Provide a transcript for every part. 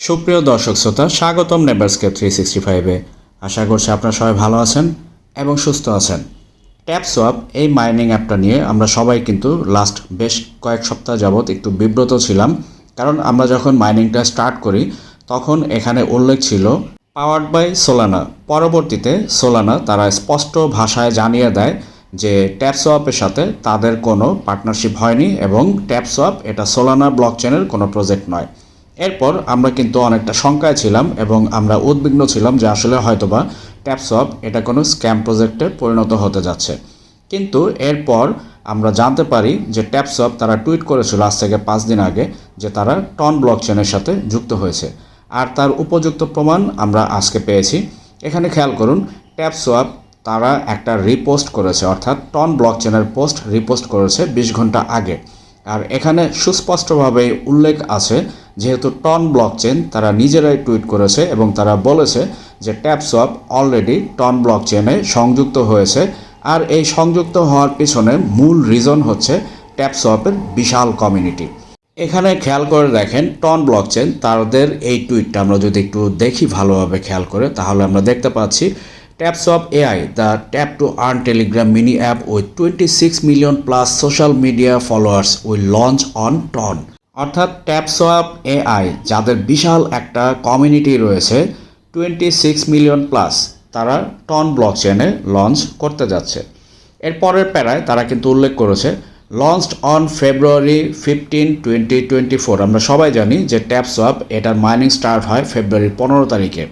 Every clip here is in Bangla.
সুপ্রিয় দর্শক শ্রোতা, স্বাগতম নেবার্সকে থ্রি সিক্সটি ফাইভে আশা করছি আপনারা সবাই ভালো আছেন এবং সুস্থ আছেন। ট্যাপ এই মাইনিং অ্যাপটা নিয়ে আমরা সবাই কিন্তু লাস্ট বেশ কয়েক সপ্তাহ যাবৎ একটু বিব্রত ছিলাম। কারণ আমরা যখন মাইনিংটা স্টার্ট করি, তখন এখানে উল্লেখ ছিল পাওয়ার্ড বাই সোলানা পরবর্তীতে সোলানা তারা স্পষ্ট ভাষায় জানিয়ে দেয় যে ট্যাপ সোয়াপের সাথে তাদের কোনো পার্টনারশিপ হয়নি এবং ট্যাপ সোয়াপ এটা সোলানা ব্লক চেনের কোনো প্রজেক্ট নয়। এরপর আমরা কিন্তু অনেকটা শঙ্কায় ছিলাম এবং আমরা উদ্বিগ্ন ছিলাম যে আসলে হয়তোবা ট্যাপসপ এটা কোনো স্ক্যাম প্রজেক্টে পরিণত হতে যাচ্ছে। কিন্তু এরপর আমরা জানতে পারি যে ট্যাপসপ তারা টুইট করেছিল আজ থেকে পাঁচ দিন আগে যে তারা টন ব্লক চেনের সাথে যুক্ত হয়েছে। আর তার উপযুক্ত প্রমাণ আমরা আজকে পেয়েছি। এখানে খেয়াল করুন ট্যাপসোয়াপ তারা একটা রিপোস্ট করেছে, অর্থাৎ টন ব্লক চেনের পোস্ট রিপোস্ট করেছে বিশ ঘণ্টা আগে। আর এখানে সুস্পষ্টভাবে উল্লেখ আছে, যেহেতু টন ব্লক চেন তারা নিজেরাই টুইট করেছে এবং তারা বলেছে যে ট্যাপসপ অলরেডি টন ব্লক চেনে সংযুক্ত হয়েছে আর এই সংযুক্ত হওয়ার পিছনে মূল রিজন হচ্ছে ট্যাপসপের বিশাল কমিউনিটি। এখানে খেয়াল করে দেখেন, টন ব্লক চেন তাদের এই টুইটটা আমরা যদি একটু দেখি ভালোভাবে খেয়াল করে, তাহলে আমরা দেখতে পাচ্ছি taps of AI the tap to earn Telegram mini app with twenty six million plus social media followers will launch on TON অর্থাৎ ট্যাপসোয়াপ এআই যাদের বিশাল একটা কমিউনিটি রয়েছে টোয়েন্টি সিক্স মিলিয়ন প্লাস তারা টন ব্লক চেনে লঞ্চ করতে যাচ্ছে। এর পরের প্যারায় তারা কিন্তু উল্লেখ করেছে launched on February fifteen twenty twenty four আমরা সবাই জানি যে ট্যাপসোয়াপ এটার মাইনিং স্টার্ট হয় ফেব্রুয়ারির পনেরো তারিখে।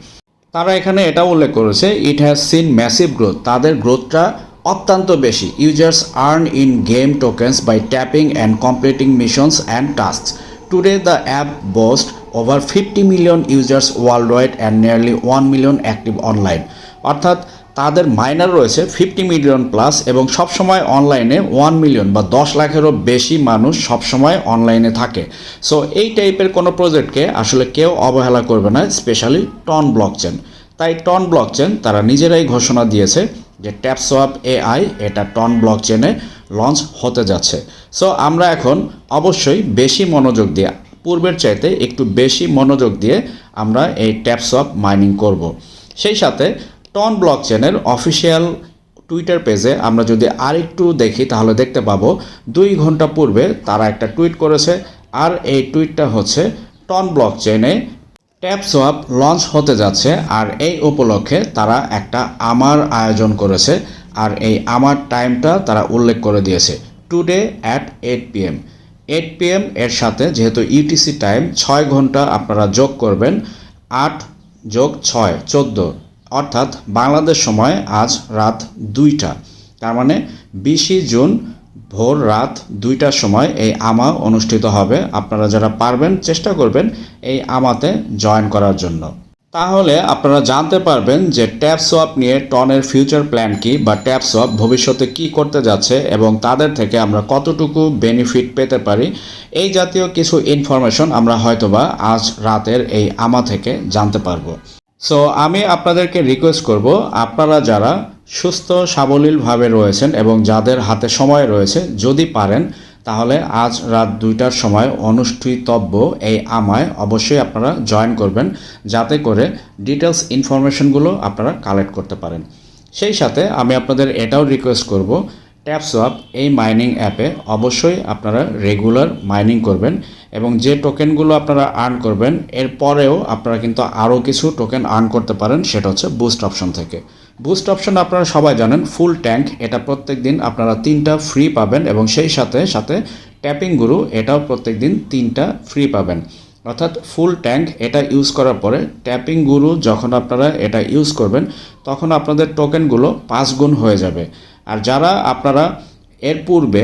তারা এখানে এটা উল্লেখ করেছে it has seen massive growth তাদের গ্রোথটা অত্যন্ত বেশি। Users earn in game tokens by tapping and completing missions and task today the app boast over fifty million users worldwide and nearly one million active online অর্থাৎ তাদের মাইনার রয়েছে ফিফটি মিলিয়ন প্লাস এবং সবসময় অনলাইনে ওয়ান মিলিয়ন বা দশ লাখেরও বেশি মানুষ সবসময় অনলাইনে থাকে। সো এই টাইপের কোনো প্রজেক্টকে আসলে কেউ অবহেলা করবে না স্পেশালি টন ব্লক চেন তাই টন ব্লক চেন তারা নিজেরাই ঘোষণা দিয়েছে যে ট্যাপসোয়াপ এআই এটা টন ব্লক চেনে লঞ্চ হতে যাচ্ছে। সো আমরা এখন অবশ্যই বেশি মনোযোগ দিয়ে, পূর্বের চাইতে একটু বেশি মনোযোগ দিয়ে আমরা এই ট্যাপসোয়াপ মাইনিং করব। সেই সাথে টন ব্লক চেনের অফিসিয়াল টুইটার পেজে আমরা যদি আরেকটু দেখি, তাহলে দেখতে পাবো দুই ঘণ্টা পূর্বে তারা একটা টুইট করেছে, আর এই টুইটটা হচ্ছে টন ব্লক চেনে ট্যাপ সোয়াপ লঞ্চ হতে যাচ্ছে, আর এই উপলক্ষে তারা একটা আমার আয়োজন করেছে, আর এই আমার টাইমটা তারা উল্লেখ করে দিয়েছে। Today at eight P PM eight PM এর সাথে যেহেতু ইউটিসি টাইম ছয় ঘণ্টা আপনারা যোগ করবেন, আট যোগ ছয়, চোদ্দ। অর্থাৎ বাংলাদেশ সময় আজ রাত দুইটা। তার মানে বিশে জুন ভোর রাত দুইটার সময় এই আমা অনুষ্ঠিত হবে। আপনারা যারা পারবেন, চেষ্টা করবেন এই আমাতে জয়েন করার জন্য। তাহলে আপনারা জানতে পারবেন যে ট্যাপ সোয়াপ নিয়ে টনের ফিউচার প্ল্যান কি বা ট্যাপ সোয়াপ ভবিষ্যতে কি করতে যাচ্ছে এবং তাদের থেকে আমরা কতটুকু বেনিফিট পেতে পারি, এই জাতীয় কিছু ইনফরমেশন আমরা হয়তোবা আজ রাতের এই আমা থেকে জানতে পারব। সো আমি আপনাদেরকে রিকোয়েস্ট করব, আপনারা যারা সুস্থ, সাবলীলভাবে রয়েছেন এবং যাদের হাতে সময় রয়েছে, যদি পারেন, তাহলে আজ রাত দুইটার সময় অনুষ্ঠিতব্য এই আমায় অবশ্যই আপনারা জয়েন করবেন, যাতে করে ডিটেলস ইনফরমেশনগুলো আপনারা কালেক্ট করতে পারেন। সেই সাথে আমি আপনাদের এটাও রিকোয়েস্ট করব ট্যাপসোয়াপ এই মাইনিং অ্যাপে অবশ্যই আপনারা রেগুলার মাইনিং করবেন। এবং যে টোকেনগুলো আপনারা আর্ন করবেন এরপরেও আপনারা কিন্তু আরও কিছু টোকেন আর্ন করতে পারেন, সেটা হচ্ছে বুস্ট অপশন থেকে। বুস্ট অপশন আপনারা সবাই জানেন ফুল ট্যাঙ্ক এটা প্রত্যেক দিন আপনারা তিনটা ফ্রি পাবেন এবং সেই সাথে সাথে ট্যাপিং গুরু এটাও প্রত্যেক দিন তিনটা ফ্রি পাবেন। অর্থাৎ ফুল ট্যাঙ্ক এটা ইউজ করার পরে ট্যাপিং গুরু যখন আপনারা এটা ইউজ করবেন, তখন আপনাদের টোকেনগুলো পাঁচ গুণ হয়ে যাবে। আর যারা আপনারা এর পূর্বে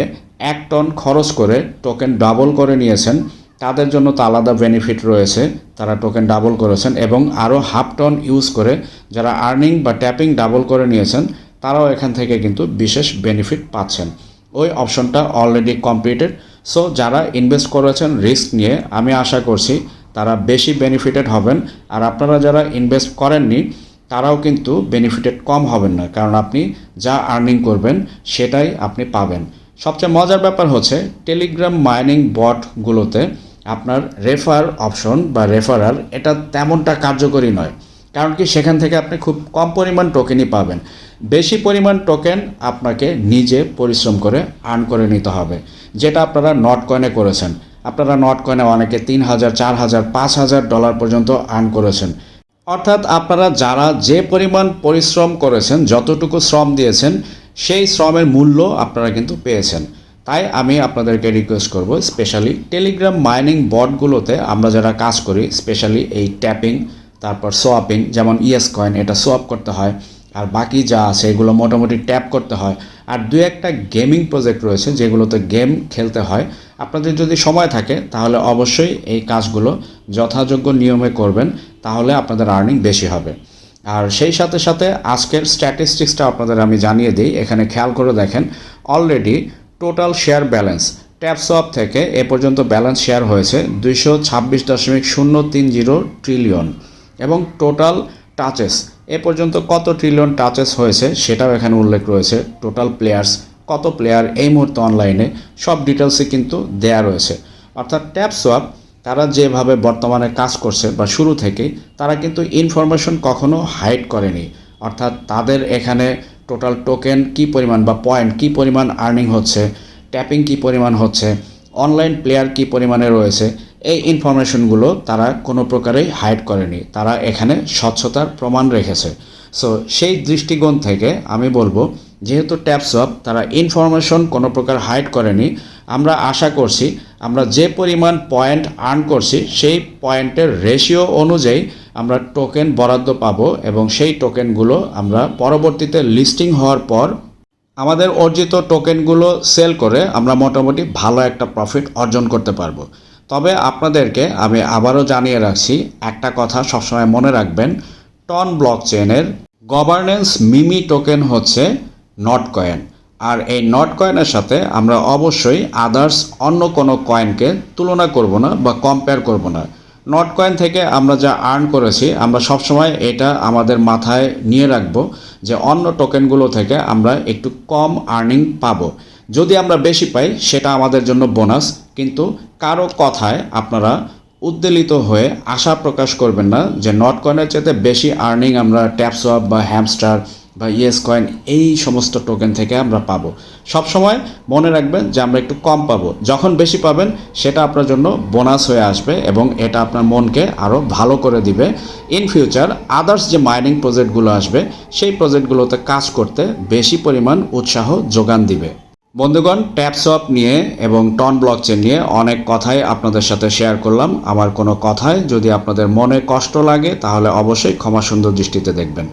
এক টন খরচ করে টোকেন ডাবল করে নিয়েছেন তাদের জন্য তো আলাদা বেনিফিট রয়েছে। তারা টোকেন ডাবল করেছেন এবং আরও হাফ টন ইউজ করে যারা আর্নিং বা ট্যাপিং ডাবল করে নিয়েছেন, তারাও এখান থেকে কিন্তু বিশেষ বেনিফিট পাচ্ছেন। ওই অপশনটা অলরেডি কমপ্লিটেড সো যারা ইনভেস্ট করেছেন রিস্ক নিয়ে, আমি আশা করছি তারা বেশি বেনিফিটেড হবেন। আর আপনারা যারা ইনভেস্ট করেননি, তারাও কিন্তু বেনিফিটেড কম হবেন না। কারণ আপনি যা আর্নিং করবেন, সেটাই আপনি পাবেন। সবচেয়ে মজার ব্যাপার হচ্ছে টেলিগ্রাম মাইনিং বটগুলোতে আপনার রেফার অপশন বা রেফারার এটা তেমনটা কার্যকরী নয়। কারণ কি সেখান থেকে আপনি খুব কম পরিমাণ টোকেনই পাবেন। বেশি পরিমাণ টোকেন আপনাকে নিজে পরিশ্রম করে আর্ন করে নিতে হবে। যেটা আপনারা নট কয়েনে করেছেন। আপনারা নট কয়েনে অনেকে তিন হাজার, চার হাজার, পাঁচ হাজার ডলার পর্যন্ত আর্ন করেছেন। অর্থাৎ আপনারা যারা যে পরিমাণ পরিশ্রম করেছেন, যতটুকু শ্রম দিয়েছেন, সেই শ্রমের মূল্য আপনারা কিন্তু পেয়েছেন। তাই আমি আপনাদেরকে রিকোয়েস্ট করব স্পেশালি টেলিগ্রাম মাইনিং বটগুলোতে আমরা যারা কাজ করি স্পেশালি এই ট্যাপিং তারপর সোয়াপিং যেমন ইএস কয়েন এটা সোয়াপ করতে হয়, আর বাকি যা আছে এগুলো মোটামুটি ট্যাপ করতে হয়। আর দু একটা গেমিং প্রজেক্ট রয়েছে যেগুলোতে গেম খেলতে হয়। আপনাদের যদি সময় থাকে, তাহলে অবশ্যই এই কাজগুলো যথাযোগ্য নিয়মে করবেন, তাহলে আপনাদের আর্নিং বেশি হবে। আর সেই সাথে সাথে আজকের স্ট্যাটিস্টিক্সটা আপনাদের আমি জানিয়ে দিই, এখানে খেয়াল করে দেখেন already total share balance TapSwap থেকে এ পর্যন্ত ব্যালেন্স শেয়ার হয়েছে দুইশো ছাব্বিশ দশমিক শূন্য তিন জিরো ট্রিলিয়ন এবং টোটাল টাচেস এ পর্যন্ত কত ট্রিলিয়ন টাচেস হয়েছে সেটাও এখানে উল্লেখ রয়েছে। টোটাল প্লেয়ার্স কত প্লেয়ার এই মুহূর্তে অনলাইনে সব ডিটেলসে কিন্তু দেয়া রয়েছে। অর্থাৎ ট্যাপ সোয়াপ তারা যেভাবে বর্তমানে কাজ করছে বা শুরু থেকেই, তারা কিন্তু ইনফরমেশন কখনো হাইড করেনি। অর্থাৎ তাদের এখানে টোটাল টোকেন কি পরিমাণ বা পয়েন্ট কি পরিমাণ আর্নিং হচ্ছে? ট্যাপিং কি পরিমাণ হচ্ছে? অনলাইন প্লেয়ার কি পরিমাণে রয়েছে? এই ইনফরমেশনগুলো তারা কোনো প্রকারেই হাইড করেনি। তারা এখানে স্বচ্ছতার প্রমাণ রেখেছে। সো সেই দৃষ্টিকোণ থেকে আমি বলব যেহেতু ট্যাপসপ তারা ইনফরমেশন কোনো প্রকার হাইড করেনি। আমরা আশা করছি, আমরা যে পরিমাণ পয়েন্ট আর্ন করছি, সেই পয়েন্টের রেশিও অনুযায়ী আমরা টোকেন বরাদ্দ পাবো এবং সেই টোকেনগুলো আমরা পরবর্তীতে লিস্টিং হওয়ার পর আমাদের অর্জিত টোকেনগুলো সেল করে আমরা মোটামুটি ভালো একটা প্রফিট অর্জন করতে পারব। তবে আপনাদেরকে আমি আবারও জানিয়ে রাখছি, একটা কথা সবসময় মনে রাখবেন টন ব্লক চেনের গভর্নেন্স মিমি টোকেন হচ্ছে নট কয়েন আর এই নট কয়েনের সাথে আমরা অবশ্যই আদার্স অন্য কোনো কয়েনকে তুলনা করব না বা কম্পেয়ার করব না। নট কয়েন থেকে আমরা যা আর্ন করেছি, আমরা সবসময় এটা আমাদের মাথায় নিয়ে রাখব যে অন্য টোকেনগুলো থেকে আমরা একটু কম আর্নিং পাবো। যদি আমরা বেশি পাই, সেটা আমাদের জন্য বোনাস কিন্তু কারও কথায় আপনারা উদ্বেলিত হয়ে আশা প্রকাশ করবেন না যে নট কয়েনের চাইতে বেশি আর্নিং আমরা ট্যাপসওয়াপ বা হ্যামস্টার বা ইয়েস কয়েন এই সমস্ত টোকেন থেকে আমরা পাবো। সবসময় মনে রাখবেন যে আমরা একটু কম পাবো। যখন বেশি পাবেন, সেটা আপনার জন্য বোনাস হয়ে আসবে এবং এটা আপনার মনকে আরও ভালো করে দিবে। ইন ফিউচার আদার্স যে মাইনিং প্রজেক্টগুলো আসবে, সেই প্রজেক্টগুলোতে কাজ করতে বেশি পরিমাণ উৎসাহ যোগান দিবে। বন্ধুগণ ট্যাপসপ নিয়ে এবং টন ব্লকচেন নিয়ে অনেক কথাই আপনাদের সাথে শেয়ার করলাম। আমার কোনো কথায় যদি আপনাদের মনে কষ্ট লাগে, তাহলে অবশ্যই ক্ষমা সুন্দর দৃষ্টিতে দেখবেন।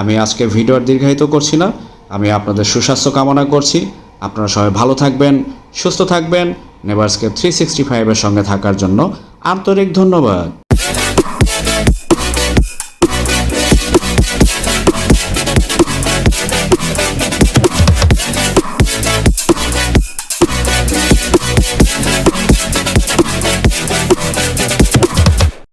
আমি আজকে ভিডিও দীর্ঘায়িত করছি না। আমি আপনাদের সুস্বাস্থ্য কামনা করছি। আপনারা সবাই ভালো থাকবেন, সুস্থ থাকবেন। নেভার্সকে থ্রি সিক্সটি ফাইভের সঙ্গে থাকার জন্য আন্তরিক ধন্যবাদ।